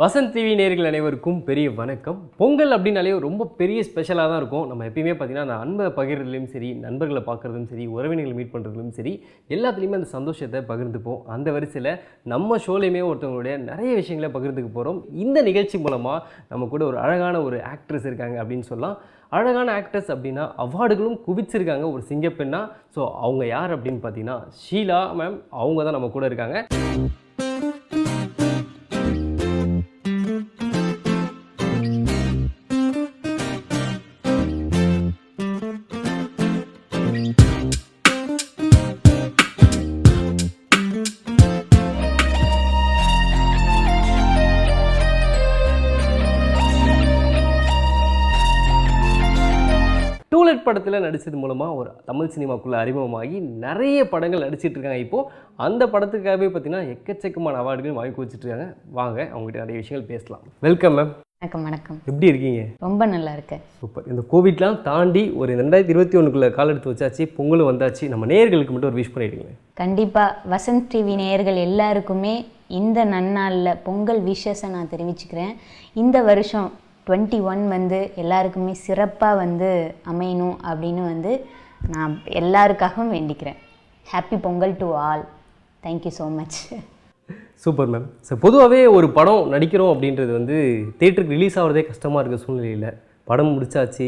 Vasanth TV நேர்கள் அனைவருக்கும் பெரிய வணக்கம். பொங்கல் அப்படின்னாலே ரொம்ப பெரிய ஸ்பெஷலாக தான் இருக்கும். நம்ம எப்பயுமே பார்த்தீங்கன்னா அந்த அன்பை பகிர்றதுலையும் சரி நண்பர்களை பார்க்குறதும் சரி உறவினர்களை மீட் பண்ணுறதுலையும் சரி எல்லாத்துலேயுமே அந்த சந்தோஷத்தை பகிர்ந்துப்போம். அந்த வரிசையில் நம்ம ஷோலையுமே ஒருத்தவங்களுடைய நிறைய விஷயங்களை பகிர்ந்துக்க போகிறோம் இந்த நிகழ்ச்சி மூலமாக நம்ம கூட ஒரு அழகான ஒரு ஆக்ட்ரஸ் இருக்காங்க அப்படின்னு சொல்லலாம். அழகான ஆக்ட்ரஸ் அப்படின்னா அவார்டுகளும் குவிச்சிருக்காங்க ஒரு சிங்கப்பெண்ணா. ஸோ அவங்க யார் அப்படின்னு பார்த்தீங்கன்னா ஷீலா மேம் அவங்க தான் நம்ம கூட இருக்காங்க. டூலெட் படத்தில் நடித்தது மூலமாக ஒரு தமிழ் சினிமாக்குள்ளே அறிமுகமாகி நிறைய படங்கள் நடிச்சிட்டு இருக்காங்க. இப்போது அந்த படத்துக்காகவே பார்த்தீங்கன்னா எக்கச்சக்கமான அவார்டுகள் வாங்கி வச்சுட்டு இருக்காங்க. வாங்க அவங்ககிட்ட நிறைய விஷயங்கள் பேசலாம். வெல்கம் மேம் வணக்கம் வணக்கம். எப்படி இருக்கீங்க? ரொம்ப நல்லா இருக்கேன். சூப்பர் இந்த கோவிட்லாம் தாண்டி ஒரு ரெண்டாயிரத்தி இருபத்தி ஒன்றுக்குள்ளே கால் எடுத்து வச்சாச்சு பொங்கலும் வந்தாச்சு. நம்ம நேயர்களுக்கு மட்டும் ஒரு விஷ் பண்ணிடுங்க கண்டிப்பாக வசந்த் டிவி நேயர்கள் எல்லாருக்குமே இந்த நன்னாளில் பொங்கல் விஷஸை நான் தெரிவிச்சுக்கிறேன். இந்த வருஷம் டுவெண்ட்டி ஒன் வந்து எல்லாருக்குமே சிறப்பாக வந்து அமையணும் அப்படின்னு வந்து நான் எல்லாருக்காகவும் வேண்டிக்கிறேன். Happy Pongal to all thank you so much super ma'am so பொதுவாகவே ஒரு படம் நடிக்கிறோம் அப்படின்றது வந்து தேட்டருக்கு ரிலீஸ் ஆகிறதே கஷ்டமாக இருக்க சூழ்நிலையில். படம் முடிச்சாச்சு.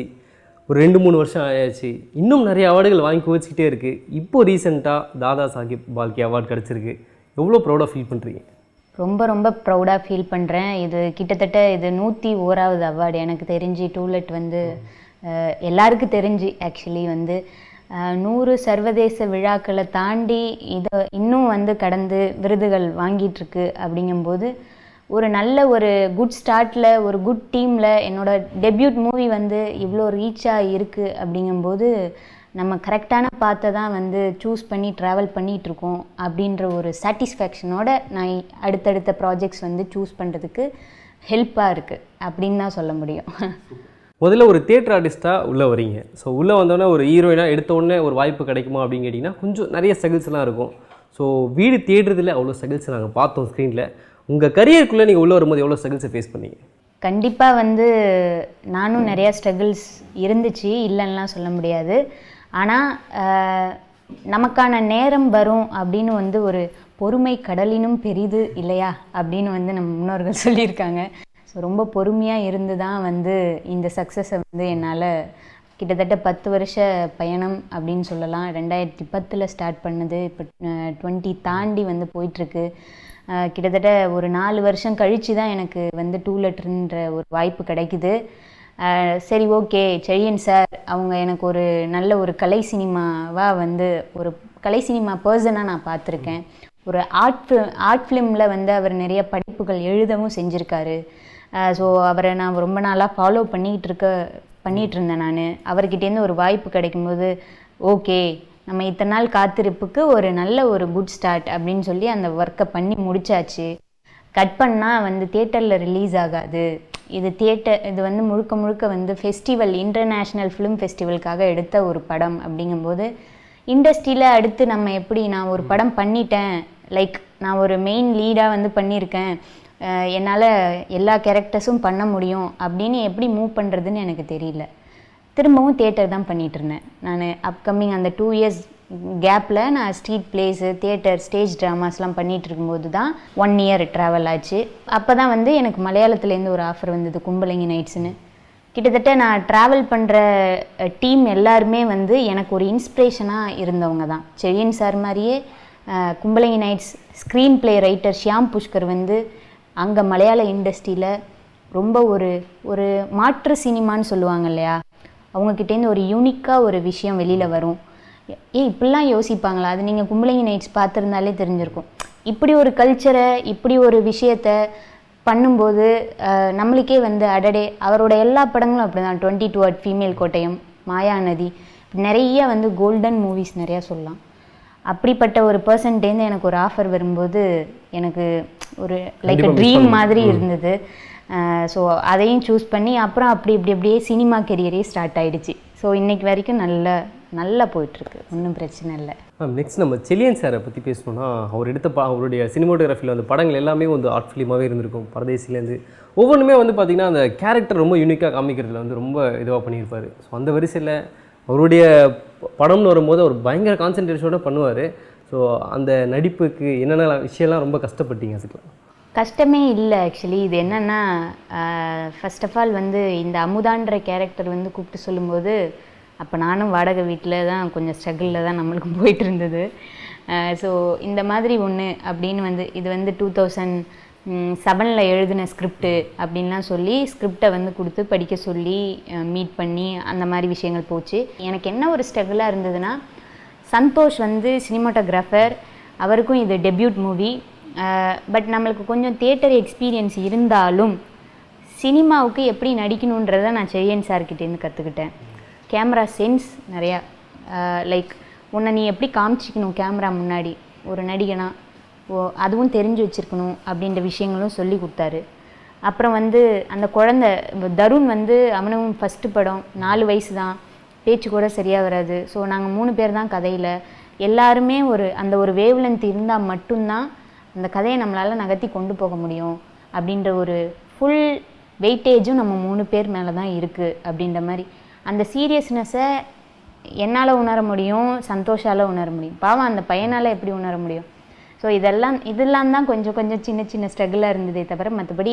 ஒரு ரெண்டு மூணு வருஷம் ஆயாச்சு. இன்னும் நிறைய அவார்டுகள் வாங்கி குவிச்சிக்கிட்டே இருக்குது இப்போது ரீசெண்டாக தாதா சாஹிப் பால்கே அவார்டு கிடச்சிருக்கு. எவ்வளோ ப்ரௌடாக ஃபீல் பண்ணுறீங்க ரொம்ப ரொம்ப ப்ரௌடாக ஃபீல் பண்ணுறேன் இது கிட்டத்தட்ட இது நூற்றி ஓராவது அவார்டு எனக்கு தெரிஞ்சு டூலெட் வந்து எல்லாருக்கும் தெரிஞ்சு ஆக்சுவலி வந்து. நூறு சர்வதேச விழாக்களை தாண்டி இதை இன்னும் வந்து கடந்து விருதுகள் வாங்கிட்டு இருக்கு அப்படிங்கும்போது ஒரு நல்ல ஒரு குட் ஸ்டார்ட்டில் ஒரு குட் டீமில் என்னோட டெபியூட் மூவி வந்து இவ்வளோ ரீச்சாக இருக்குது அப்படிங்கும்போது நம்ம கரெக்டான பாத்தை தான் வந்து சூஸ் பண்ணி ட்ராவல் இருக்கோம் அப்படின்ற ஒரு சாட்டிஸ்ஃபேக்ஷனோட நான் அடுத்தடுத்த ப்ராஜெக்ட்ஸ் வந்து சூஸ் பண்ணுறதுக்கு ஹெல்ப்பாக இருக்குது அப்படின்னு தான் சொல்ல முடியும். முதல்ல ஒரு தியேட்டர் ஆர்டிஸ்ட்டாக உள்ளே வரீங்க ஸோ உள்ளே வந்தோடனே ஒரு ஹீரோயினாக எடுத்த உடனே ஒரு வாய்ப்பு கிடைக்குமா அப்படின்னு கேட்டிங்கன்னா கொஞ்சம் நிறைய ஸ்ட்ரகிள்ஸ்லாம் இருக்கும். ஸோ வீடு தேடுறதுல அவ்வளோ ஸ்ட்ரகிள்ஸ் நாங்கள் பார்த்தோம் ஸ்க்ரீனில் உங்கள் கரியருக்குள்ளே நீங்கள் உள்ளே வரும்போது எவ்வளோ ஸ்ட்ரகிள்ஸை ஃபேஸ் பண்ணீங்க? கண்டிப்பாக வந்து நானும் நிறையா ஸ்ட்ரகிள்ஸ் இருந்துச்சு இல்லைன்னுலாம் சொல்ல முடியாது. ஆனால் நமக்கான நேரம் வரும் அப்படின்னு வந்து ஒரு பொறுமை கடலினும் பெரிது இல்லையா? அப்படின்னு வந்து நம்ம முன்னோர்கள் சொல்லியிருக்காங்க. ஸோ ரொம்ப பொறுமையாக இருந்து தான் வந்து இந்த சக்ஸஸை வந்து என்னால் கிட்டத்தட்ட பத்து வருஷ பயணம் அப்படின்னு சொல்லலாம். ரெண்டாயிரத்தி பத்தில் ஸ்டார்ட் பண்ணது. இப்போ டுவெண்ட்டி தாண்டி வந்து போயிட்டுருக்கு. கிட்டத்தட்ட ஒரு நாலு வருஷம் கழித்து தான் எனக்கு வந்து டூ லெட்டர்ன்ற ஒரு வாய்ப்பு கிடைக்குது. சரி ஓகே செழியன் சார் அவங்க எனக்கு ஒரு நல்ல ஒரு கலை சினிமாவாக வந்து ஒரு கலை சினிமா பர்சனாக நான் பார்த்துருக்கேன். ஒரு ஆர்ட் ஃபில் ஆர்ட் ஃபிலிமில் வந்து அவர் நிறைய படிப்புகள் எழுதவும் செஞ்சுருக்காரு. ஸோ அவரை நான் ரொம்ப நாளாக ஃபாலோ பண்ணிகிட்டு இருக்க பண்ணிகிட்டு இருந்தேன் நான். அவர்கிட்டேருந்து ஒரு வாய்ப்பு கிடைக்கும்போது ஓகே நம்ம இத்தனை நாள் காத்திருப்புக்கு ஒரு நல்ல ஒரு குட் ஸ்டார்ட் அப்படின்னு சொல்லி அந்த ஒர்க்கை பண்ணி முடிச்சாச்சு. கட் பண்ணால் வந்து தியேட்டரில் ரிலீஸ் ஆகாது. இது தியேட்டர் இது வந்து முழுக்க முழுக்க வந்து ஃபெஸ்டிவல் இன்டர்நேஷ்னல் ஃபிலிம் ஃபெஸ்டிவலுக்காக எடுத்த ஒரு படம் அப்படிங்கும்போது இண்டஸ்ட்ரியில் அடுத்து நம்ம எப்படி நான் ஒரு படம் பண்ணிட்டேன் லைக் நான் ஒரு மெயின் லீடாக வந்து பண்ணியிருக்கேன் என்னால் எல்லா கேரக்டர்ஸும் பண்ண முடியும் அப்படின்னு எப்படி மூவ் பண்ணுறதுன்னு எனக்கு தெரியல. திரும்பவும் தியேட்டர் தான் பண்ணிட்டு இருந்தேன். நான் அப்கமிங் அந்த டூ இயர்ஸ் கேப்பில் நான் ஸ்ட்ரீட் பிளேஸு தியேட்டர் ஸ்டேஜ் ட்ராமாஸ்லாம் பண்ணிகிட்டு இருக்கும்போது தான் ஒன் இயர் ட்ராவல் ஆச்சு. அப்போ தான் வந்து எனக்கு மலையாளத்துலேருந்து ஒரு ஆஃபர் வந்தது கும்பலங்கி நைட்ஸ்னு கிட்டத்தட்ட நான் ட்ராவல் பண்ணுற டீம் எல்லாருமே வந்து எனக்கு ஒரு இன்ஸ்பிரேஷனாக இருந்தவங்க தான். செழியன் சார் மாதிரியே அஹ், Kumbalangi nights screenplay writer Shyam Pushkar வந்து அங்கே மலையாள இண்டஸ்ட்ரியில் ரொம்ப ஒரு ஒரு மாற்று சினிமான்னு சொல்லுவாங்க இல்லையா? அவங்கக்கிட்டேருந்து ஒரு யூனிக்காக ஒரு விஷயம் வெளியில் வரும். ஏய் இப்படிலாம் யோசிப்பாங்களா? அது நீங்கள் கும்பலங்கி நைட்ஸ் பார்த்துருந்தாலே தெரிஞ்சிருக்கும். இப்படி ஒரு கல்ச்சரை இப்படி ஒரு விஷயத்த பண்ணும்போது நம்மளுக்கே வந்து அடடே அவரோட எல்லா படங்களும் அப்படி தான் twenty two at female Kottayam Mayanadi நிறைய வந்து கோல்டன் மூவிஸ் நிறையா சொல்லலாம். அப்படிப்பட்ட ஒரு பர்சன்டேருந்து எனக்கு ஒரு ஆஃபர் வரும்போது எனக்கு ஒரு லைக் ட்ரீம் மாதிரி இருந்தது. ஸோ அதையும் சூஸ் பண்ணி அப்புறம் அப்படி இப்படி அப்படியே சினிமா கெரியரே ஸ்டார்ட் ஆயிடுச்சு. ஸோ இன்றைக்கி வரைக்கும் நல்ல நல்லா போயிட்டுருக்கு. ஒன்றும் பிரச்சனை இல்லை. மேம் நெக்ஸ்ட் நம்ம செலியன் சாரை பற்றி பேசணும்னா அவர் எடுத்த பா அவருடைய சினிமோட்டோகிராஃபியில் வந்து படங்கள் எல்லாமே வந்து ஆர்ட் ஃபிலிமாகவே இருந்திருக்கும். பரதேசிலேருந்து ஒவ்வொன்றுமே வந்து பார்த்திங்கன்னா அந்த கேரக்டர் ரொம்ப யூனிக்காக காமிக்கிறதுல வந்து ரொம்ப இதுவாக பண்ணியிருப்பார். ஸோ அந்த வரிசையில் அவருடைய படம்னு வரும்போது அவர் பயங்கர கான்சன்ட்ரேஷனோட பண்ணுவார். ஸோ அந்த நடிப்புக்கு என்னென்ன விஷயம்லாம் ரொம்ப கஷ்டப்பட்டீங்க அதுக்கெலாம் கஷ்டமே இல்லை ஆக்சுவலி இது என்னென்னா ஃபஸ்ட் ஆஃப் ஆல் வந்து இந்த அமுதான்ற கேரக்டர் வந்து கூப்பிட்டு சொல்லும்போது அப்போ நானும் வாடகை வீட்டில் தான் கொஞ்சம் ஸ்ட்ரகிளில் தான் நம்மளுக்கு போயிட்டு இருந்தது. ஸோ இந்த மாதிரி ஒன்று அப்படின்னு வந்து இது வந்து டூ தௌசண்ட் செவனில் எழுதின ஸ்கிரிப்டு அப்படின்லாம் சொல்லி ஸ்கிரிப்டை வந்து கொடுத்து படிக்க சொல்லி மீட் பண்ணி அந்த மாதிரி விஷயங்கள் போச்சு. எனக்கு என்ன ஒரு ஸ்ட்ரகிளாக இருந்ததுன்னா சந்தோஷ் வந்து சினிமாட்டோகிராஃபர் அவருக்கும் இது டெபியூட் மூவி பட் நம்மளுக்கு கொஞ்சம் தியேட்டர் எக்ஸ்பீரியன்ஸ் இருந்தாலும் சினிமாவுக்கு எப்படி நடிக்கணுன்றதை நான் செழியன் சார்கிட்டேருந்து கற்றுக்கிட்டேன் கேமரா சென்ஸ் நிறையா லைக் உன்னை நீ எப்படி காமிச்சிக்கணும் கேமரா முன்னாடி? ஒரு நடிகனா? ஓ அதுவும் தெரிஞ்சு வச்சுருக்கணும் அப்படின்ற விஷயங்களும் சொல்லி கொடுத்தாரு. அப்புறம் வந்து அந்த குழந்த தருண் வந்து அவனும் ஃபஸ்ட்டு படம் நாலு வயசு தான். பேச்சு கூட சரியாக வராது. ஸோ நாங்கள் மூணு பேர் தான் கதையில். எல்லாருமே ஒரு அந்த ஒரு வேவ்லென்த் இருந்தால் மட்டும்தான் அந்த கதையை நம்மளால் நகர்த்தி கொண்டு போக முடியும் அப்படின்ற ஒரு ஃபுல் வெயிட்டேஜும் நம்ம மூணு பேர் மேலே தான் இருக்குது அப்படின்ற மாதிரி. அந்த சீரியஸ்னஸை என்னால் உணர முடியும் சந்தோஷால் உணர முடியும். பாவம் அந்த பையனால் எப்படி உணர முடியும்? ஸோ இதெல்லாம் இதெல்லாம் தான் கொஞ்சம் கொஞ்சம் சின்ன சின்ன ஸ்ட்ரகிளாக இருந்ததே தவிர மற்றபடி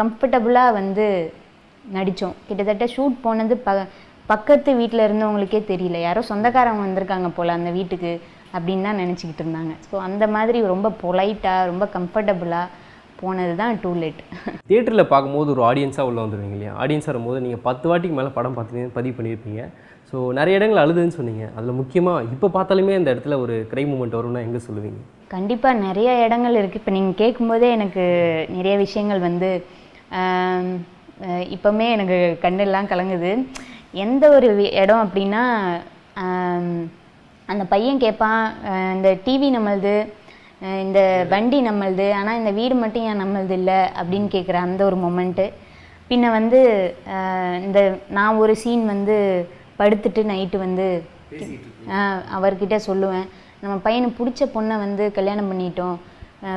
கம்ஃபர்டபுளாக வந்து நடித்தோம் கிட்டத்தட்ட ஷூட் போனது ப பக்கத்து வீட்டில் இருந்தவங்களுக்கே தெரியல. யாரோ சொந்தக்காரங்க வந்திருக்காங்க போல் அந்த வீட்டுக்கு. அப்படின்னு தான் நினச்சிக்கிட்டு இருந்தாங்க. ஸோ அந்த மாதிரி ரொம்ப பொலைட்டாக ரொம்ப கம்ஃபர்டபுளாக போனது தான் டூ லேட் தியேட்டரில் பார்க்கும்போது ஒரு ஆடியன்ஸாக உள்ள வந்துடுவீங்க இல்லையா? ஆடியன்ஸாக வரும்போது நீங்கள் பத்து வாட்டிக்கு மேலே படம் பார்த்து பதிவு பண்ணியிருப்பீங்க. ஸோ நிறைய இடங்கள் அழுதுன்னு சொன்னீங்க. அதில் முக்கியமாக இப்போ பார்த்தாலுமே அந்த இடத்துல ஒரு கிரை மூமெண்ட் வரும்னா எங்கே சொல்லுவீங்க? கண்டிப்பாக நிறைய இடங்கள் இருக்குது இப்போ நீங்கள் கேட்கும்போதே எனக்கு நிறைய விஷயங்கள் வந்து இப்போமே எனக்கு கண்ணெல்லாம் கலங்குது. எந்த ஒரு இடம் அப்படின்னா அந்த பையன் கேட்பான் இந்த டிவி நம்மளுது இந்த வண்டி நம்மளுது ஆனால் இந்த வீடு மட்டும் ஏன் நம்மளுது இல்லை? அப்படின்னு கேட்குற அந்த ஒரு மொமெண்ட்டு பின்ன வந்து இந்த நான் ஒரு சீன் வந்து படுத்துட்டு நைட்டு வந்து அவர்கிட்ட சொல்லுவேன். நம்ம பையனுக்கு பிடிச்ச பொண்ணை வந்து கல்யாணம் பண்ணிட்டோம்.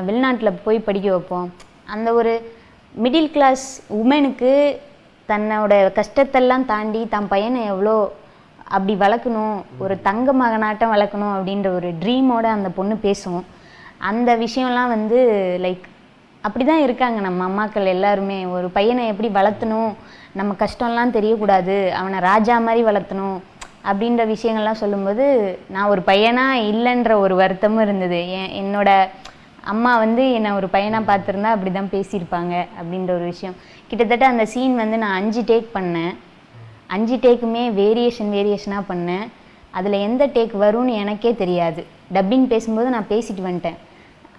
வெளிநாட்டில் போய் படிக்க வைப்போம். அந்த ஒரு மிடில் கிளாஸ் உமனுக்கு தன்னோட கஷ்டத்தெல்லாம் தாண்டி தன் பையனை எவ்வளோ அப்படி வளர்க்கணும் ஒரு தங்க மகனாட்டம் வளர்க்கணும் அப்படின்ற ஒரு ட்ரீமோட அந்த பொண்ணு பேசும். அந்த விஷயம்லாம் வந்து லைக் அப்படி தான் இருக்காங்க நம்ம அம்மாக்கள் எல்லாருமே. ஒரு பையனை எப்படி வளர்த்தணும்? நம்ம கஷ்டம்லாம் தெரியக்கூடாது. அவனை ராஜா மாதிரி வளர்த்தணும் அப்படின்ற விஷயங்கள்லாம் சொல்லும்போது நான் ஒரு பையனா இல்லைன்ற ஒரு வருத்தமும் இருந்தது. என் என்னோட அம்மா வந்து என்னை ஒரு பையனாக பார்த்துருந்தா அப்படி தான் பேசியிருப்பாங்க அப்படின்ற ஒரு விஷயம். கிட்டத்தட்ட அந்த சீன் வந்து நான் அஞ்சு டேக் பண்ணேன். அஞ்சு டேக்குமே வேரியேஷன் வேரியேஷனாக பண்ணேன் அதில் எந்த டேக் வரும்னு எனக்கே தெரியாது. டப்பிங் பேசும்போது நான் பேசிட்டு வந்துட்டேன்.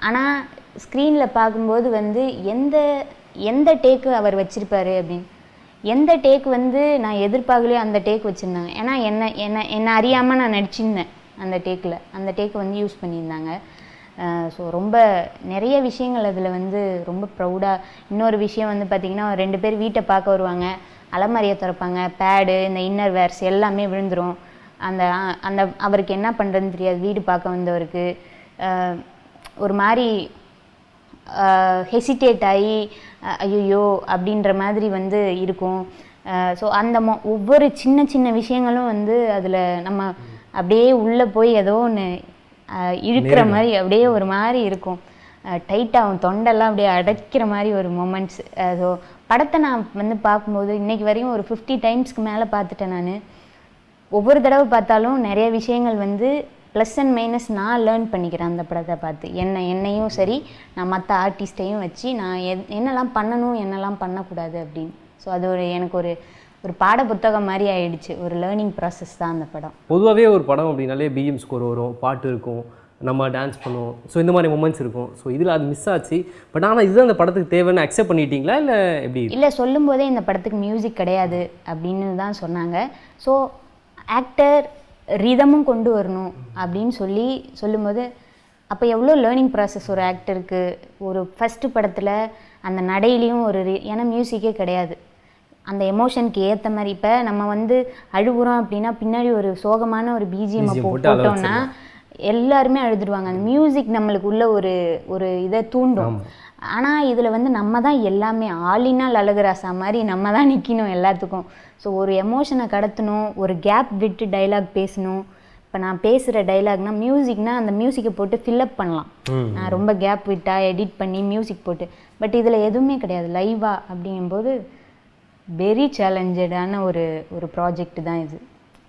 ஆனால் ஸ்க்ரீனில் பார்க்கும்போது வந்து எந்த எந்த டேக்கு அவர் வச்சுருப்பாரு அப்படின்னு. எந்த டேக் வந்து நான் எதிர்பார்க்கலையோ அந்த டேக் வச்சுருந்தாங்க. ஏன்னா என்ன என்ன என்னை அறியாமல் நான் நடிச்சிருந்தேன் அந்த டேக்கில் அந்த டேக் வந்து யூஸ் பண்ணியிருந்தாங்க. ஸோ ரொம்ப நிறைய விஷயங்கள் அதில் வந்து ரொம்ப ப்ரௌடாக இன்னொரு விஷயம் வந்து பார்த்திங்கன்னா ரெண்டு பேர் வீட்டை பார்க்க வருவாங்க. அலமாரியை திறப்பாங்க. பேடு இந்த இன்னர் வேர்ஸ் எல்லாமே விழுந்துரும். அந்த அந்த அவருக்கு என்ன பண்ணுறதுன்னு தெரியாது. வீடு பார்க்க வந்தவருக்கு. ஒரு மாதிரி ஹெசிடேட் ஆகி ஐயோ அப்படின்ற மாதிரி வந்து இருக்கும். ஸோ அந்த மொ ஒவ்வொரு சின்ன சின்ன விஷயங்களும் வந்து அதில் நம்ம அப்படியே உள்ளே போய் ஏதோ ஒன்று இழுக்கிற மாதிரி அப்படியே ஒரு மாதிரி இருக்கும். டைட்டாகும் தொண்டெல்லாம் அப்படியே அடைக்கிற மாதிரி ஒரு மூமெண்ட்ஸ் ஸோ படத்தை நான் வந்து பார்க்கும்போது இன்றைக்கி வரையும் ஒரு ஃபிஃப்டி டைம்ஸ்க்கு மேலே பார்த்துட்டேன் நான். ஒவ்வொரு தடவை பார்த்தாலும் நிறைய விஷயங்கள் வந்து ப்ளஸ் அண்ட் மைனஸ் நான் லேர்ன் பண்ணிக்கிறேன் அந்த படத்தை பார்த்து. என்ன என்னையும் சரி நான் மற்ற ஆர்டிஸ்ட்டையும் வச்சு நான் என் என்னெல்லாம் பண்ணணும் என்னெல்லாம் பண்ணக்கூடாது அப்படின்னு. ஸோ அது ஒரு எனக்கு ஒரு ஒரு பாட புத்தகம் மாதிரி ஆயிடுச்சு. ஒரு லேர்னிங் ப்ராசஸ் தான் அந்த படம். பொதுவாகவே ஒரு படம் அப்படின்னாலே பிஎம் ஸ்கோர் வரும் பாட்டு இருக்கும். நம்ம டான்ஸ் பண்ணுவோம். ஸோ இந்த மாதிரி மூமெண்ட்ஸ் இருக்கும். ஸோ இதில் அது மிஸ் ஆச்சு. பட் ஆனால் இதுதான் அந்த படத்துக்கு தேவைன்னு அக்செப்ட் பண்ணிட்டீங்களா? இல்லை எப்படி? இல்லை சொல்லும்போதே இந்த படத்துக்கு மியூசிக் கிடையாது அப்படின்னு தான் சொன்னாங்க. ஸோ ஆக்டர் ரிதமும் கொண்டு வரணும் அப்படின்னு சொல்லி சொல்லும்போது அப்போ எவ்வளோ லேர்னிங் ப்ராசஸ் ஒரு ஆக்டருக்கு ஒரு ஃபஸ்ட்டு படத்தில் அந்த நடையிலையும் ஒரு ஏன்னா மியூசிக்கே கிடையாது. அந்த எமோஷனுக்கு ஏற்ற மாதிரி இப்போ நம்ம வந்து அழுகுறோம் அப்படின்னா பின்னாடி ஒரு சோகமான ஒரு பிஜிஎம் போட்டோம்னா எல்லாருமே அழுதுருவாங்க. அந்த மியூசிக் நம்மளுக்கு உள்ள ஒரு ஒரு இதை தூண்டும். ஆனால் இதில் வந்து நம்ம தான் எல்லாமே ஆளினால் அழகுராசா மாதிரி நம்ம தான் நிற்கணும் எல்லாத்துக்கும். ஸோ ஒரு எமோஷனை கடத்தணும் ஒரு கேப் விட்டு டைலாக் பேசணும். இப்போ நான் பேசுகிற டைலாக்னா மியூசிக்னா அந்த மியூசிக்கை போட்டு ஃபில்அப் பண்ணலாம். நான் ரொம்ப கேப் விட்டா எடிட் பண்ணி மியூசிக் போட்டு. பட் இதில் எதுவுமே கிடையாது. லைவா அப்படிங்கும்போது வெரி சேலஞ்சடான ஒரு ஒரு ப்ராஜெக்ட் தான் இது.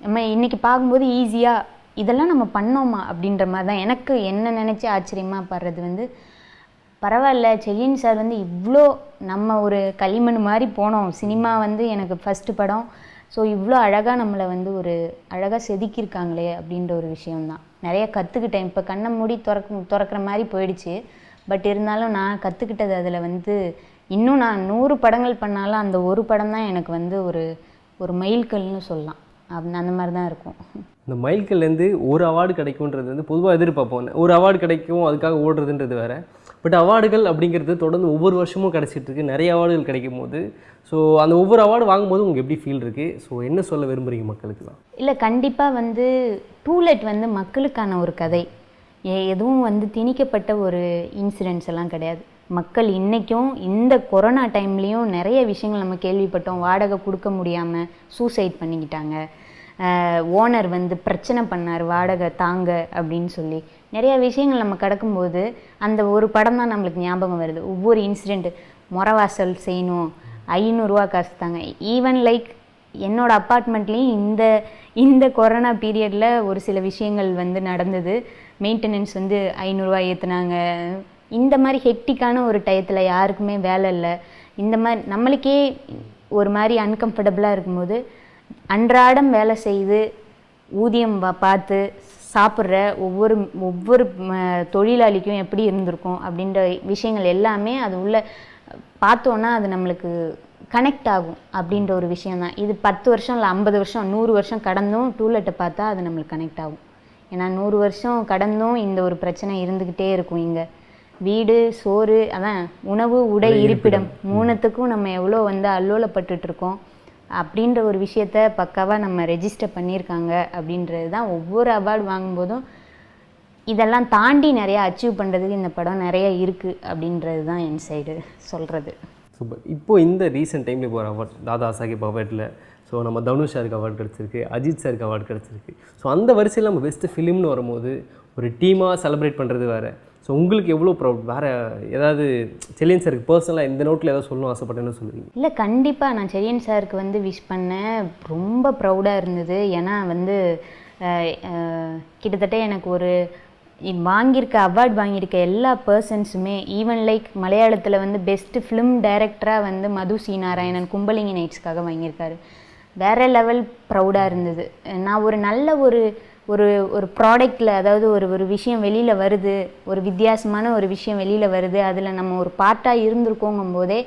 நம்ம இன்னைக்கு பார்க்கும்போது ஈஸியாக இதெல்லாம் நம்ம பண்ணோமா அப்படின்ற மாதிரி தான் எனக்கு என்ன நினச்சி ஆச்சரியமாக படுறது வந்து பரவாயில்ல செல்லின் சார் வந்து இவ்வளோ நம்ம ஒரு களிமண் மாதிரி போனோம். சினிமா வந்து எனக்கு ஃபஸ்ட்டு படம். ஸோ இவ்வளோ அழகாக நம்மளை வந்து ஒரு அழகாக செதுக்கியிருக்காங்களே அப்படின்ற ஒரு விஷயம்தான் நிறைய கற்றுக்கிட்டேன் இப்போ கண்ணை மூடி திறக்க திறக்கிற மாதிரி போயிடுச்சு. பட் இருந்தாலும் நான் கற்றுக்கிட்டது அதில் வந்து இன்னும் நான் நூறு படங்கள் பண்ணாலும் அந்த ஒரு படம் தான் எனக்கு வந்து ஒரு ஒரு மைல்கல்னு சொல்லலாம். அப் அந்த மாதிரி தான் இருக்கும். இந்த மைல்கல்லேருந்து ஒரு அவார்டு கிடைக்கும்ன்றது வந்து பொதுவாக எதிர்பார்ப்போம். ஒரு அவார்டு கிடைக்கும் அதுக்காக ஓடுறதுன்றது வேறு. பட் அவார்டுகள் அப்படிங்கிறது தொடர்ந்து ஒவ்வொரு வருஷமும் கிடைச்சிட்டு இருக்கு. நிறைய அவார்டுகள் கிடைக்கும் போது ஸோ அந்த ஒவ்வொரு அவார்டு வாங்கும்போது உங்களுக்கு எப்படி ஃபீல் இருக்குது ஸோ என்ன சொல்ல விரும்புறீங்க மக்களுக்குலாம் இல்லை கண்டிப்பாக வந்து டூலெட் வந்து மக்களுக்கான ஒரு கதை. எதுவும் வந்து திணிக்கப்பட்ட ஒரு இன்சிடென்ட்ஸ் எல்லாம் கிடையாது. மக்கள் இன்றைக்கும் இந்த கொரோனா டைம்லேயும் நிறைய விஷயங்கள் நம்ம கேள்விப்பட்டோம். வாடகை கொடுக்க முடியாமல் சூசைட் பண்ணிக்கிட்டாங்க. ஓனர் வந்து பிரச்சனை பண்ணார் வாடகை தாங்க அப்படின்னு சொல்லி. நிறைய விஷயங்கள் நம்ம கடக்கும்போது அந்த ஒரு படம் தான் நம்மளுக்கு ஞாபகம் வருது. ஒவ்வொரு இன்சிடெண்ட்டு முறவாசல் செய்யணும் ஐநூறுரூவா காசு தாங்க. ஈவன் லைக் என்னோட அப்பார்ட்மெண்ட்லேயும் இந்த இந்த கொரோனா பீரியடில் ஒரு சில விஷயங்கள் வந்து நடந்தது. மெயின்டெனன்ஸ் வந்து ஐநூறுரூவா ஏற்றுனாங்க இந்த மாதிரி ஹெக்டிக்கான ஒரு டயத்தில் யாருக்குமே வேலை இல்லை. இந்த மாதிரி நம்மளுக்கே ஒரு மாதிரி அன்கம்ஃபர்டபுளாக இருக்கும்போது அன்றாடம் வேலை செய்து ஊதியம் பார்த்து சாப்பிட்ற ஒவ்வொரு ஒவ்வொரு தொழிலாளிக்கும் எப்படி இருந்திருக்கும் அப்படின்ற விஷயங்கள் எல்லாமே அது உள்ள பார்த்தோன்னா அது நம்மளுக்கு கனெக்ட் ஆகும் அப்படின்ற ஒரு விஷயம் தான் இது பத்து வருஷம் இல்லை ஐம்பது வருஷம் நூறு வருஷம் கடந்தும் டூலெட்டை பார்த்தா அது நம்மளுக்கு கனெக்ட் ஆகும். ஏன்னா நூறு வருஷம் கடந்தும் இந்த ஒரு பிரச்சனை இருந்துக்கிட்டே இருக்கும் இங்கே. வீடு சோறு அதான் உணவு உடை இருப்பிடம். மூணுத்துக்கும் நம்ம எவ்வளோ வந்து அல்லோலப்பட்டுட்டு இருக்கோம். அப்படின்ற ஒரு விஷயத்த பக்காவாக நம்ம ரெஜிஸ்டர் பண்ணியிருக்காங்க அப்படின்றது தான் ஒவ்வொரு அவார்டு வாங்கும்போதும் இதெல்லாம் தாண்டி நிறையா அச்சீவ் பண்ணுறதுக்கு இந்த படம் நிறைய இருக்குது அப்படின்றது தான் என் சைடு சொல்கிறது சூப்பர். இப்போ இந்த ரீசெண்ட் டைமில் இப்போ ஒரு அவார்ட் தாதா சாஹிப் அவார்டில் ஸோ நம்ம தனுஷ் சாருக்கு அவார்டு கிடச்சிருக்கு அஜித் சாருக்கு அவார்டு கிடச்சிருக்கு. ஸோ அந்த வரிசையில் நம்ம பெஸ்ட்டு ஃபிலிம்னு வரும்போது ஒரு டீமாக செலிப்ரேட் பண்ணுறது வேறு. ஸோ உங்களுக்கு எவ்வளோ ப்ரௌட் வேறு ஏதாவது செலியன் சாருக்கு பர்சனலாக இந்த நோட்டில் ஏதாவது சொல்லணும் ஆசைப்பட்டேன்னு சொல்லுவீங்க? இல்லை கண்டிப்பாக நான் செலியன் சாருக்கு வந்து விஷ் பண்ணேன். ரொம்ப ப்ரௌடாக இருந்தது. ஏன்னா வந்து கிட்டத்தட்ட எனக்கு ஒரு வாங்கியிருக்க அவார்ட் வாங்கியிருக்க எல்லா பர்சன்ஸுமே ஈவன் லைக் மலையாளத்தில் வந்து பெஸ்ட்டு ஃபிலிம் டைரக்டராக வந்து மது சி நாராயணன் கும்பலிங்கி நைட்ஸ்க்காக வாங்கியிருக்காரு. வேற லெவல் ப்ரௌடாக இருந்தது. நான் ஒரு நல்ல ஒரு ஒரு ஒரு ப்ராடக்டில் அதாவது ஒரு ஒரு விஷயம் வெளியில் வருது ஒரு வித்தியாசமான ஒரு விஷயம் வெளியில் வருது அதில் நம்ம ஒரு பார்ட்டாக இருந்திருக்கோங்கும் போதே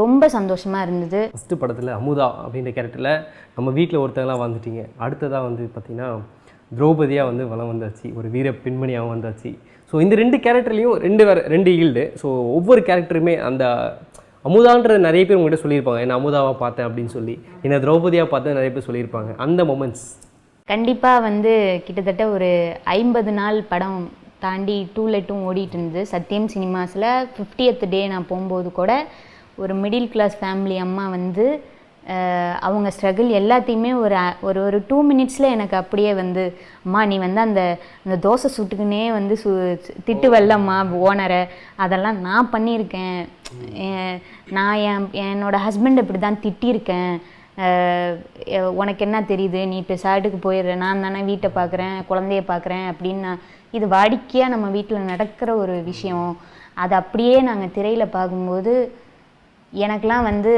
ரொம்ப சந்தோஷமாக இருந்தது. ஃபஸ்ட்டு படத்தில் அமுதா அப்படின்ற கேரக்டரில் நம்ம வீட்டில் ஒருத்தங்களாம் வந்துட்டீங்க அடுத்ததாக வந்து பார்த்திங்கன்னா திரௌபதியாக வந்து வலம் வந்தாச்சு ஒரு வீர பெண்மணியாகவும் வந்தாச்சு. ஸோ இந்த ரெண்டு கேரக்டர்லேயும் ரெண்டு வேறு ரெண்டு ஈல்டு ஸோ ஒவ்வொரு கேரக்டருமே அந்த அமுதான்ற நிறைய பேர் உங்கள்கிட்ட சொல்லியிருப்பாங்க என்ன அமுதாவாக பார்த்தேன் அப்படின்னு சொல்லி. என்ன திரௌபதியாக பார்த்தேன் நிறைய பேர் சொல்லியிருப்பாங்க. அந்த மொமெண்ட்ஸ் கண்டிப்பாக வந்து கிட்டத்தட்ட ஒரு ஐம்பது நாள் படம் தாண்டி டூலெட்டும் ஓடிட்டு இருந்தது. சத்யம் சினிமாஸில் 50th டே நான் போகும்போது கூட ஒரு மிடில் கிளாஸ் ஃபேமிலி அம்மா வந்து அவங்க ஸ்ட்ரகிள் எல்லாத்தையுமே ஒரு ஒரு ஒரு டூ மினிட்ஸில் எனக்கு அப்படியே வந்து அம்மா நீ வந்து அந்த அந்த தோசை சுட்டுக்குன்னே வந்து சு திட்டு வரலம்மா ஓனரை. அதெல்லாம் நான் பண்ணியிருக்கேன். நான் என் என்னோட ஹஸ்பண்ட் இப்படி தான் திட்டியிருக்கேன் உனக்கு என்ன தெரியுது? நீ இப்போ சாட்டுக்கு போயிடுற. நான் தானே வீட்டை பார்க்குறேன் குழந்தைய பார்க்குறேன் அப்படின்னு நான் இது வாடிக்கையாக நம்ம வீட்டில் நடக்கிற ஒரு விஷயம். அதை அப்படியே நாங்கள் திரையில் பார்க்கும்போது எனக்கெலாம் வந்து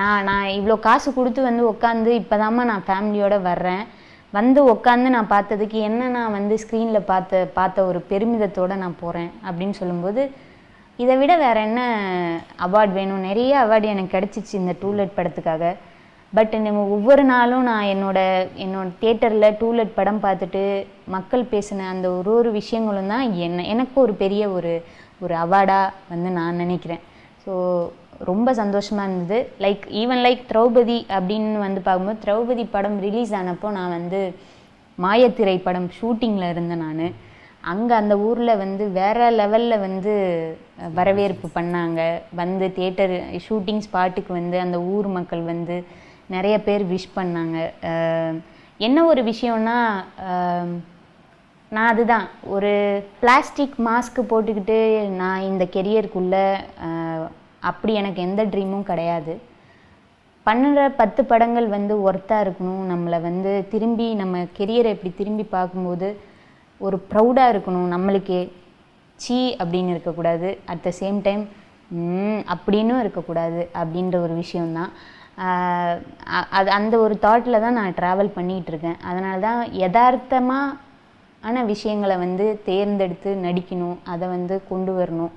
நான் நான் இவ்வளோ காசு கொடுத்து வந்து உட்காந்து இப்போதாம்மா நான் ஃபேமிலியோடு வர்றேன். வந்து உட்காந்து நான் பார்த்ததுக்கு என்ன நான் வந்து ஸ்க்ரீனில் பார்த்த பார்த்த ஒரு பெருமிதத்தோடு நான் போகிறேன் அப்படின்னு சொல்லும்போது இதை விட வேறு என்ன அவார்ட் வேணும்? நிறைய அவார்டு எனக்கு கிடச்சிச்சு இந்த டூலெட் படத்துக்காக. பட் நம்ம ஒவ்வொரு நாளும் நான் என்னோட என்னோட தேட்டரில் டூலெட் படம் பார்த்துட்டு மக்கள் பேசின அந்த ஒரு ஒரு விஷயங்களும் தான் என்ன எனக்கு ஒரு பெரிய ஒரு ஒரு அவார்டாக வந்து நான் நினைக்கிறேன். ஸோ ரொம்ப சந்தோஷமாக இருந்தது. லைக் ஈவன் லைக் திரௌபதி அப்படின்னு வந்து பார்க்கும்போது திரௌபதி படம் ரிலீஸ் ஆனப்போ நான் வந்து மாயத்திரை படம் ஷூட்டிங்கில் இருந்தேன் நான். அங்கே அந்த ஊரில் வந்து வேறு லெவலில் வந்து வரவேற்பு பண்ணாங்க. வந்து தியேட்டர் ஷூட்டிங் ஸ்பாட்டுக்கு வந்து அந்த ஊர் மக்கள் வந்து நிறைய பேர் விஷ் பண்ணாங்க. என்ன ஒரு விஷயம்னா நான் அதுதான். ஒரு பிளாஸ்டிக் மாஸ்க் போட்டுக்கிட்டு நான் இந்த கெரியருக்குள்ளே அப்படி எனக்கு எந்த ட்ரீமும் கிடையாது. பண்ணுற பத்து படங்கள் வந்து ஒர்த்தாக இருக்கணும். நம்மளை வந்து திரும்பி நம்ம கெரியரை இப்படி திரும்பி பார்க்கும்போது ஒரு ப்ரௌடாக இருக்கணும். நம்மளுக்கே சீ அப்படின்னு இருக்கக்கூடாது. அட் த சேம் டைம் அப்படின்னும் இருக்கக்கூடாது அப்படின்ற ஒரு விஷயம்தான். அது அந்த ஒரு தாட்டில் தான் நான் ட்ராவல் பண்ணிகிட்டு இருக்கேன் அதனால தான் யதார்த்தமாக ஆன விஷயங்களை வந்து தேர்ந்தெடுத்து நடிக்கணும். அதை வந்து கொண்டு வரணும்.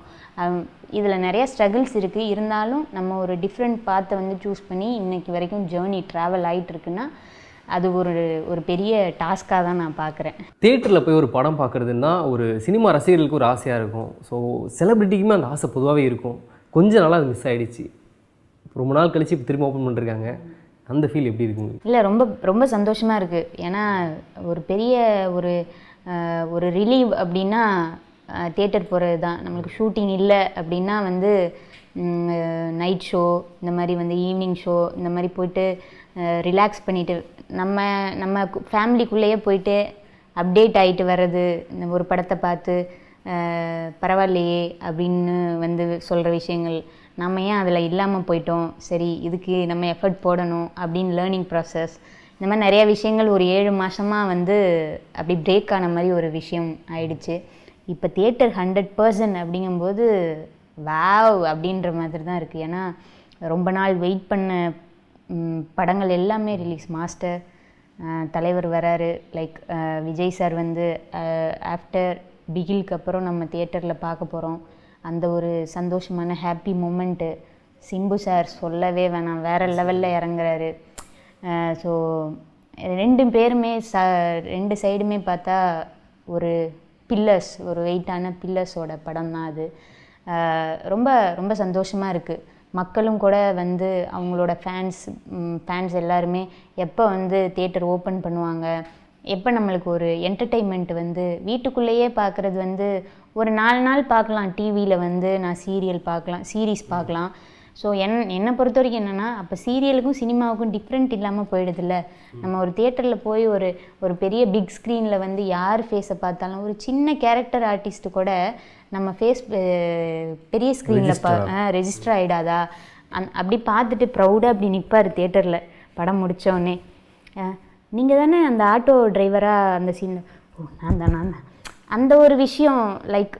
இதில் நிறைய ஸ்ட்ரகிள்ஸ் இருக்குது இருந்தாலும் நம்ம ஒரு டிஃப்ரெண்ட் பாத்தை வந்து சூஸ் பண்ணி இன்னைக்கு வரைக்கும் ஜேர்னி ட்ராவல் ஆகிட்டு இருக்குன்னா அது ஒரு ஒரு பெரிய டாஸ்காக தான் நான் பார்க்குறேன். தேட்டரில் போய் ஒரு படம் பார்க்குறதுன்னா ஒரு சினிமா ரசிகர்களுக்கு ஒரு ஆசையாக இருக்கும். ஸோ செலிபிரிட்டிக்குமே அந்த ஆசை பொதுவாகவே இருக்கும். கொஞ்ச நாளாக அது மிஸ் ஆயிடுச்சு. ரொம்ப நாள் கழிச்சு இப்போ திரும்ப ஓப்பன் பண்ணிருக்காங்க. அந்த ஃபீல் எப்படி இருக்குங்க இல்லை ரொம்ப ரொம்ப சந்தோஷமாக இருக்குது ஏன்னா ஒரு பெரிய ஒரு ஒரு ரிலீவ் அப்படின்னா தேட்டர் போகிறது தான் நம்மளுக்கு ஷூட்டிங் இல்லை அப்படின்னா வந்து நைட் ஷோ இந்த மாதிரி வந்து ஈவினிங் ஷோ இந்த மாதிரி போயிட்டு ரிலாக்ஸ் பண்ணிவிட்டு நம்ம நம்ம ஃபேமிலிக்குள்ளேயே போயிட்டு அப்டேட் ஆகிட்டு வர்றது இந்த ஒரு படத்தை பார்த்து பரவாயில்லையே அப்படின்னு வந்து சொல்கிற விஷயங்கள். நம்ம ஏன் அதில் இல்லாமல் போயிட்டோம்? சரி இதுக்கு நம்ம எஃபர்ட் போடணும் அப்படின்னு லேர்னிங் ப்ராசஸ் இந்த மாதிரி நிறையா விஷயங்கள் ஒரு ஏழு மாதமாக வந்து அப்படி பிரேக் ஆன மாதிரி ஒரு விஷயம் ஆயிடுச்சு. இப்போ தியேட்டர் ஹண்ட்ரட் பர்சன்ட் அப்படிங்கும்போது வாவ் அப்படின்ற மாதிரி தான் இருக்குது ஏன்னா ரொம்ப நாள் வெயிட் பண்ண படங்கள் எல்லாமே ரிலீஸ் மாஸ்டர் தலைவர் வராரு. லைக் விஜய் சார் வந்து ஆஃப்டர் பிகிலுக்கு அப்புறம் நம்ம தியேட்டரில் பார்க்க போகிறோம் அந்த ஒரு சந்தோஷமான ஹாப்பி மூமெண்ட்டு சிம்பு சார் சொல்லவே வேணாம். வேறு லெவலில் இறங்குறாரு. ஸோ ரெண்டு பேருமே ச ரெண்டு சைடுமே பார்த்தா ஒரு பில்லர்ஸ் ஒரு வெயிட்டான பில்லர்ஸோட படம் தான் அது. ரொம்ப ரொம்ப சந்தோஷமாக இருக்குது மக்களும் கூட வந்து அவங்களோட ஃபேன்ஸ் ஃபேன்ஸ் எல்லாருமே எப்போ வந்து தேட்டர் ஓப்பன் பண்ணுவாங்க எப்போ நம்மளுக்கு ஒரு என்டர்டெயின்மெண்ட் வந்து வீட்டுக்குள்ளேயே பார்க்குறது வந்து ஒரு நாலு நாள் பார்க்கலாம். டிவியில் வந்து நான் சீரியல் பார்க்கலாம் சீரீஸ் பார்க்கலாம். ஸோ என் என்னை பொறுத்த வரைக்கும் என்னென்னா அப்போ சீரியலுக்கும் சினிமாவுக்கும் டிஃப்ரெண்ட் இல்லாமல் போயிடுதுல்ல. நம்ம ஒரு தியேட்டரில் போய் ஒரு ஒரு பெரிய பிக் ஸ்க்ரீனில் வந்து யார் ஃபேஸை பார்த்தாலும் ஒரு சின்ன கேரக்டர் ஆர்டிஸ்ட் கூட நம்ம ஃபேஸ் பெரிய ஸ்க்ரீனில் பா ரெஜிஸ்டர் ஆகிடாதா அந் அப்படி பார்த்துட்டு ப்ரௌடாக அப்படி நிற்பார் தியேட்டரில் படம் முடிச்ச உடனே. நீங்கள் தானே அந்த ஆட்டோ டிரைவராக அந்த சீனில் ஓ நான் தான் நான் தான். அந்த ஒரு விஷயம் லைக்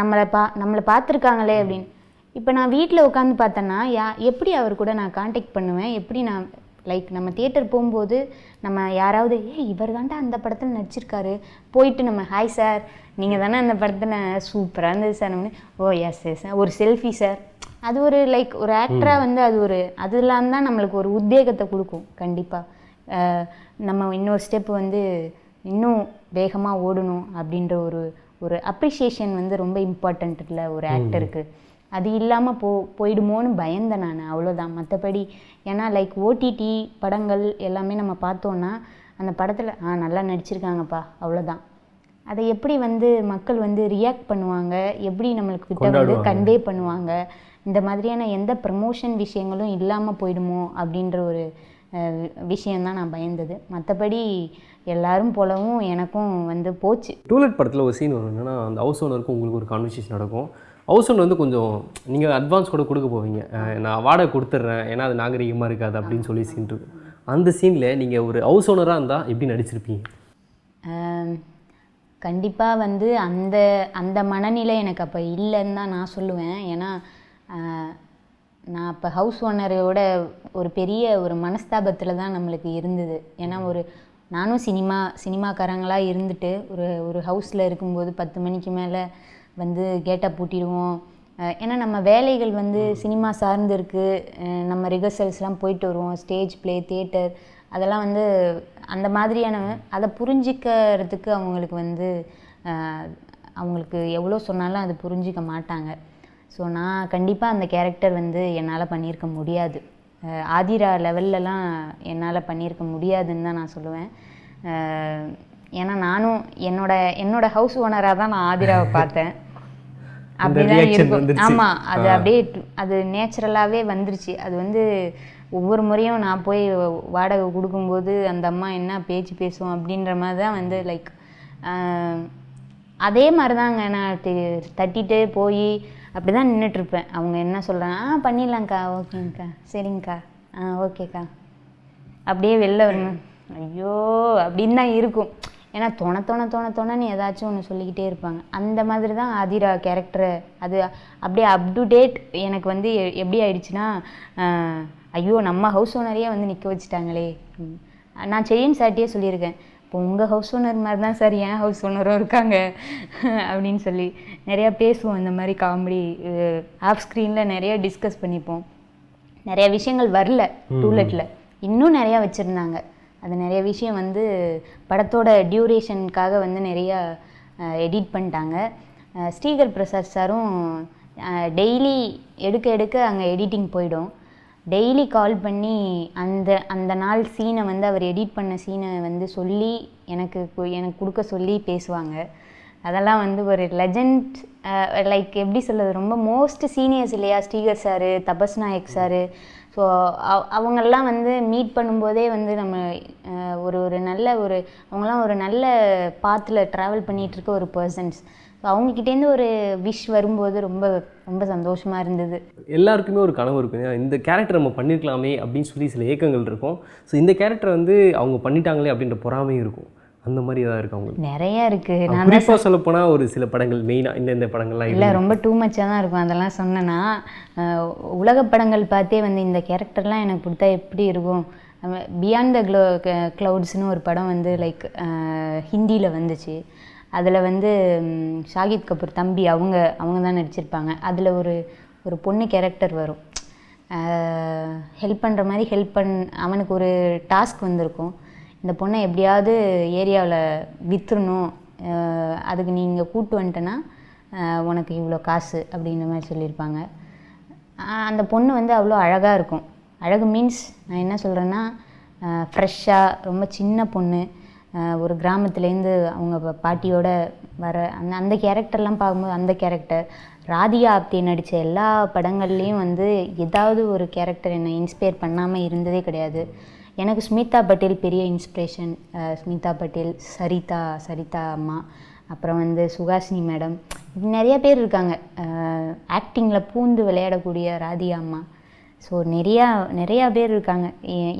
நம்மளை பா நம்மளை பார்த்துருக்காங்களே அப்படின்னு. இப்போ நான் வீட்டில் உட்காந்து பார்த்தேன்னா யா எப்படி அவர் கூட நான் காண்டாக்ட் பண்ணுவேன்? எப்படி நான் லைக் நம்ம தியேட்டர் போகும்போது நம்ம யாராவது ஏ இவர் தான்டா அந்த படத்தில் நடிச்சிருக்காரு. போயிட்டு நம்ம ஹாய் சார் நீங்கள் தானே அந்த படத்தில் சூப்பராக இருந்தது சார் நம்ம ஓ எஸ் எஸ் ஒரு செல்ஃபி சார் அது ஒரு லைக் ஒரு ஆக்டராக வந்து அது ஒரு அதெல்லாம் தான் நம்மளுக்கு ஒரு உத்வேகத்தை கொடுக்கும் கண்டிப்பாக நம்ம இன்னொரு ஸ்டெப் வந்து இன்னும் வேகமாக ஓடணும் அப்படின்ற ஒரு ஒரு அப்ரிஷியேஷன் வந்து ரொம்ப இம்பார்ட்டண்ட் இல்லை ஒரு ஆக்டருக்கு அது இல்லாமல் போ போயிடுமோன்னு பயந்தேன் நான் அவ்வளோதான் மற்றபடி ஏன்னா லைக் ஓடிடி படங்கள் எல்லாமே நம்ம பார்த்தோன்னா அந்த படத்தில் ஆ நல்லா நடிச்சிருக்காங்கப்பா அவ்வளோதான் அதை எப்படி வந்து மக்கள் வந்து ரியாக்ட் பண்ணுவாங்க எப்படி நம்மளுக்கு கிட்ட வந்து. கன்வே பண்ணுவாங்க இந்த மாதிரியான எந்த ப்ரமோஷன் விஷயங்களும் இல்லாமல் போயிடுமோ அப்படின்ற ஒரு அஹ், விஷயம்தான் நான் பயந்தது. மற்றபடி எல்லாரும் போலவும் எனக்கும் வந்து போச்சு. டூலெட் படத்தில் ஒரு சீன் வரும். என்னன்னா அந்த ஹவுஸ் ஓனருக்கும் உங்களுக்கு ஒரு கான்வர்சேஷன் நடக்கும். ஹவுஸ் ஓன் வந்து கொஞ்சம் நீங்கள் அட்வான்ஸ் கூட கொடுக்க போவீங்க. நான் வாடகை கொடுத்துட்றேன் ஏன்னா அது நாகரிகமாக இருக்காது அப்படின்னு சொல்லி சீன் இருக்கும் அந்த சீனில் நீங்கள் ஒரு ஹவுஸ் ஓனராக இருந்தால் எப்படி நடிச்சிருப்பீங்க? கண்டிப்பாக வந்து அந்த அந்த மனநிலை எனக்கு அப்போ இல்லைன்னு தான் நான் சொல்லுவேன். ஏன்னா நான் அப்போ ஹவுஸ் ஓனரோட ஒரு பெரிய ஒரு மனஸ்தாபத்தில் தான் நம்மளுக்கு இருந்தது. ஏன்னா ஒரு நானும் சினிமா சினிமாக்காரங்களாக இருந்துட்டு ஒரு ஒரு ஹவுஸில் இருக்கும்போது பத்து மணிக்கு மேலே வந்து கேட்டை பூட்டிடுவோம். ஏன்னா நம்ம வேலைகள் வந்து சினிமா சார்ந்து இருக்குது நம்ம ரிஹர்சல்ஸ்லாம் போயிட்டு வருவோம். ஸ்டேஜ் ப்ளே தியேட்டர் அதெல்லாம் வந்து அந்த மாதிரியான அதை புரிஞ்சிக்கிறதுக்கு அவங்களுக்கு வந்து அவங்களுக்கு எவ்வளோ சொன்னாலும் அது புரிஞ்சிக்க மாட்டாங்க. ஸோ நான் கண்டிப்பாக அந்த கேரக்டர் வந்து என்னால் பண்ணியிருக்க முடியாது. ஆதிரா லெவல்லலாம் என்னால் பண்ணியிருக்க முடியாதுன்னு தான் நான் சொல்லுவேன். ஏன்னா நானும் என்னோட என்னோட ஹவுஸ் ஓனராக தான் நான் ஆதிராவை பார்த்தேன். அப்படிதான். ஆமாம் அது அப்படியே அது நேச்சுரலாகவே வந்துருச்சு. அது வந்து ஒவ்வொரு முறையும் நான் போய் வாடகை கொடுக்கும்போது அந்த அம்மா என்ன பேச்சு பேசும் அப்படின்ற மாதிரி தான் வந்து லைக் அதே மாதிரி தாங்க நான் தட்டிட்டு போய் அப்படி தான் நின்றுட்டுருப்பேன் அவங்க என்ன சொல்கிறாங்க ஆ பண்ணிடலாங்க்கா ஓகேங்க்கா சரிங்கக்கா ஆ ஓகேக்கா. அப்படியே வெளில வரணும். ஐயோ அப்படின்னு தான் இருக்கும். ஏன்னா தொண தொண தொண தொணன்னு ஏதாச்சும் ஒன்று சொல்லிக்கிட்டே இருப்பாங்க. அந்த மாதிரி தான் ஆதிரா கேரக்டரை அது அப்படியே அப் டு டேட் எனக்கு வந்து எப்படி ஆயிடுச்சுன்னா ஐயோ நம்ம ஹவுஸ் ஓனரையே வந்து நிற்க வச்சுட்டாங்களே. நான் செயின் சாட்டியே சொல்லியிருக்கேன். இப்போ உங்கள் ஹவுஸ் ஓனர் மாதிரி தான் சார் என் ஹவுஸ் ஓனரும் இருக்காங்க. அப்படின்னு சொல்லி நிறையா பேசுவோம் இந்த மாதிரி காமெடி ஆஃப் ஸ்க்ரீனில் நிறைய டிஸ்கஸ் பண்ணிப்போம். நிறைய விஷயங்கள் வரல டூலெட்டில் இன்னும் நிறையா வச்சுருந்தாங்க. அது நிறைய விஷயம் வந்து படத்தோட டியூரேஷனுக்காக வந்து நிறையா எடிட் பண்ணிட்டாங்க. ஸ்ரீகர் பிரசாத் சாரும் டெய்லி எடுக்க எடுக்க அங்கே எடிட்டிங் போயிடும். டெய்லி கால் பண்ணி அந்த அந்த நாள் சீனை வந்து அவர் எடிட் பண்ண சீனை வந்து சொல்லி எனக்கு எனக்கு கொடுக்க சொல்லி பேசுவாங்க. அதெல்லாம் வந்து ஒரு லெஜண்ட் லைக் எப்படி சொல்கிறது ரொம்ப மோஸ்ட் சீனியர்ஸ் இல்லையா ஸ்ரீகர் சாரு தபஸ் நாயக் சாரு. ஸோ அவங்கெல்லாம் வந்து மீட் பண்ணும்போதே வந்து நம்ம ஒரு ஒரு நல்ல ஒரு அவங்கெல்லாம் ஒரு நல்ல பாத்தில் ட்ராவல் பண்ணிகிட்டு இருக்க ஒரு பர்சன்ஸ் ஸோ அவங்கக்கிட்டேருந்து ஒரு விஷ் வரும்போது ரொம்ப ரொம்ப சந்தோஷமாக இருந்தது. எல்லாருக்குமே ஒரு கனவு இருக்கும். இந்த கேரக்டர் நம்ம பண்ணியிருக்கலாமே அப்படின்னு சொல்லி சில ஏக்கங்கள் இருக்கும். ஸோ இந்த கேரக்டர் வந்து அவங்க பண்ணிட்டாங்களே அப்படின்ற பொறாமையும் இருக்கும். அந்த மாதிரி ஏதாவது இருக்கு அவங்களுக்கு நிறைய இருக்குது நான் குறிப்பாக சொல்லப்போனால் ஒரு சில படங்கள் மெயினாக இந்த இந்த படங்கள்லாம் இல்லை ரொம்ப டூ மச்சாக தான் இருக்கும். அதெல்லாம் சொன்னேன்னா உலக படங்கள் பார்த்தே வந்து இந்த கேரக்டர்லாம் எனக்கு கொடுத்தா எப்படி இருக்கும்? பியாண்ட் த க்ளோ க்ளவுட்ஸ்னு ஒரு படம் வந்து லைக் ஹிந்தியில் வந்துச்சு. அதில் வந்து ஷாகித் கபூர் தம்பி அவங்க அவங்க தான் நடிச்சிருப்பாங்க. அதில் ஒரு ஒரு பொண்ணு கேரக்டர் வரும். ஹெல்ப் பண்ணுற மாதிரி ஹெல்ப் பண் அவனுக்கு ஒரு டாஸ்க் வந்திருக்கும். இந்த பொண்ணை எப்படியாவது ஏரியாவில் விற்றுணும் அதுக்கு நீங்கள் கூட்டு வந்துட்டேன்னா உனக்கு இவ்வளோ காசு அப்படின்ற மாதிரி சொல்லியிருப்பாங்க. அந்த பொண்ணு வந்து அவ்வளோ அழகாக இருக்கும். அழகு மீன்ஸ் நான் என்ன சொல்கிறேன்னா ஃப்ரெஷ்ஷாக ரொம்ப சின்ன பொண்ணு ஒரு கிராமத்துலேருந்து அவங்க பாட்டியோட வர அந்த அந்த கேரக்டர்லாம் பார்க்கும்போது அந்த கேரக்டர் ராதிகா ஆப்தே நடித்த எல்லா படங்கள்லேயும் வந்து ஏதாவது ஒரு கேரக்டர் என்னை இன்ஸ்பயர் பண்ணாமல் இருந்ததே கிடையாது. எனக்கு ஸ்மிதா பட்டேல் பெரிய இன்ஸ்பிரேஷன் ஸ்மிதா பட்டேல் சரிதா சரிதா அம்மா அப்புறம் வந்து சுகாசினி மேடம் இப்படி நிறைய பேர் இருக்காங்க. ஆக்டிங்கில் பூந்து விளையாடக்கூடிய ராதிகா அம்மா. ஸோ நிறையா நிறையா பேர் இருக்காங்க.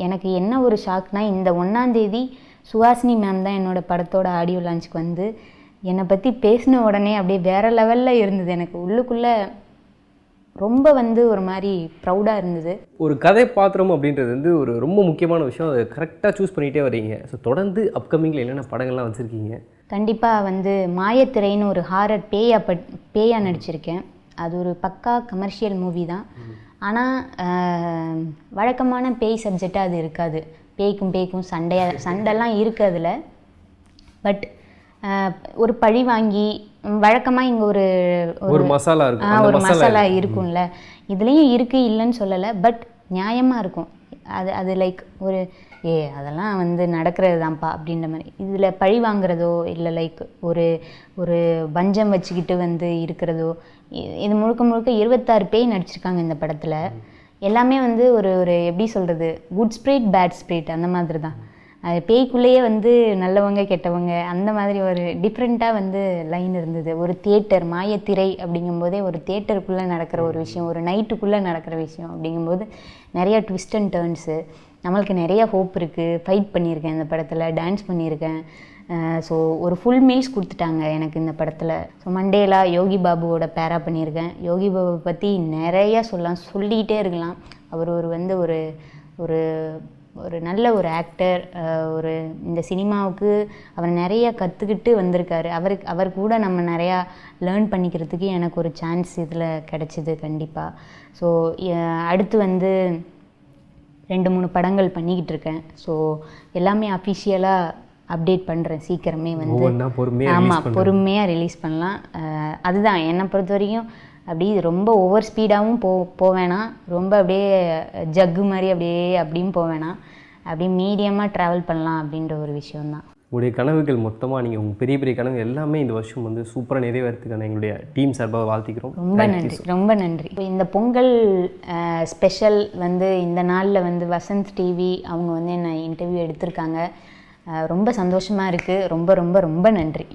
எனக்கு என்ன ஒரு ஷாக்னால் இந்த ஒன்றாந்தேதி சுஹாசினி மேம் தான் என்னோட படத்தோட ஆடியோ லான்ச்சுக்கு வந்து என்னை பற்றி பேசின உடனே அப்படியே வேறு லெவலில் இருந்தது எனக்கு. உள்ளுக்குள்ளே ரொம்ப வந்து ஒரு மாதிரி ப்ரௌடாக இருந்தது. ஒரு கதை பாத்திரம் அப்படின்றது வந்து ஒரு ரொம்ப முக்கியமான விஷயம். அதை கரெக்டாக சூஸ் பண்ணிகிட்டே வரீங்க. ஸோ தொடர்ந்து அப்கமிங்கில் என்னென்ன படங்கள்லாம் வச்சுருக்கீங்க? கண்டிப்பாக வந்து மாயத்திரைன்னு ஒரு ஹாரர் பேயா பட் பேயா நடிச்சிருக்கேன். அது ஒரு பக்கா கமர்ஷியல் மூவி தான். ஆனால் வழக்கமான பேய் சப்ஜெக்டாக அது இருக்காது. பேய்க்கும் பேய்க்கும் சண்டையா சண்டைலாம் இருக்குது அதில். பட் ஒரு பழி வாங்கி வழக்கமாக இங்கே ஒரு ஒரு மசாலா இருக்கும். ஒரு மசாலா இருக்கும்ல. இதுலேயும் இருக்கு இல்லைன்னு சொல்லலை பட் நியாயமாக இருக்கும். அது அது லைக் ஒரு ஏ அதெல்லாம் வந்து நடக்கிறது தான்ப்பா அப்படின்ற மாதிரி. இதில் பழி வாங்குறதோ இல்லை லைக் ஒரு ஒரு பஞ்சம் வச்சுக்கிட்டு வந்து இருக்கிறதோ இது முழுக்க முழுக்க இருபத்தாறு பேய் நடிச்சிருக்காங்க இந்த படத்தில். எல்லாமே வந்து ஒரு ஒரு எப்படி சொல்கிறது குட் ஸ்பிரிட் பேட் ஸ்பிரிட் அந்த மாதிரி தான் பேய்க்குள்ளேயே வந்து நல்லவங்க கெட்டவங்க அந்த மாதிரி ஒரு டிஃப்ரெண்ட்டாக வந்து லைன் இருந்தது. ஒரு தியேட்டர் மாயத்திரை அப்படிங்கும்போதே ஒரு தியேட்டருக்குள்ளே நடக்கிற ஒரு விஷயம் ஒரு நைட்டுக்குள்ளே நடக்கிற விஷயம் அப்படிங்கும்போது நிறையா ட்விஸ்ட் அண்ட் டேர்ன்ஸு நம்மளுக்கு நிறையா ஹோப் இருக்குது ஃபைட் பண்ணியிருக்கேன் இந்த படத்தில் டான்ஸ் பண்ணியிருக்கேன். ஸோ ஒரு ஃபுல் மீல்ஸ் கொடுத்துட்டாங்க எனக்கு இந்த படத்தில். ஸோ மண்டேலா யோகி பாபுவோட பேரா பண்ணியிருக்கேன். யோகி பாபு பற்றி நிறையா சொல்லலாம் சொல்லிக்கிட்டே இருக்கலாம். அவர் ஒரு வந்து ஒரு ஒரு ஒரு நல்ல ஒரு ஆக்டர் ஒரு இந்த சினிமாவுக்கு அவர் நிறைய கற்றுக்கிட்டு வந்திருக்காரு. அவருக்கு அவர் கூட நம்ம நிறையா லேர்ன் பண்ணிக்கிறதுக்கு எனக்கு ஒரு சான்ஸ் இதில் கிடச்சிது கண்டிப்பாக ஸோ அடுத்து வந்து ரெண்டு மூணு படங்கள் பண்ணிக்கிட்டு இருக்கேன். ஸோ எல்லாமே அஃபிஷியலாக அப்டேட் பண்ணுறேன் சீக்கிரமே வந்து ஆமாம் பொறுமையாக ரிலீஸ் பண்ணலாம். அதுதான். என்னை பொறுத்த வரைக்கும் அப்படி ரொம்ப ஓவர் ஸ்பீடாகவும் போ போவேணாம் ரொம்ப அப்படியே ஜக்கு மாதிரி அப்படியே அப்படியும் போவேணாம் அப்படியே மீடியமாக ட்ராவல் பண்ணலாம் அப்படின்ற ஒரு விஷயம்தான். உங்களுடைய கனவுகள் மொத்தமாக நீங்கள் உங்கள் பெரிய பெரிய கனவு எல்லாமே இந்த வருஷம் வந்து சூப்பராக நிறைவேறதுக்கான எங்களுடைய டீம் சார்பாக வாழ்த்திக்கிறோம். ரொம்ப நன்றி ரொம்ப நன்றி. இப்போ இந்த பொங்கல் ஸ்பெஷல் வந்து இந்த நாளில் வந்து வசந்த் டிவி அவங்க வந்து என்னை இன்டர்வியூ எடுத்திருக்காங்க. ரொம்ப சந்தோஷமாக இருக்குது ரொம்ப ரொம்ப ரொம்ப நன்றி.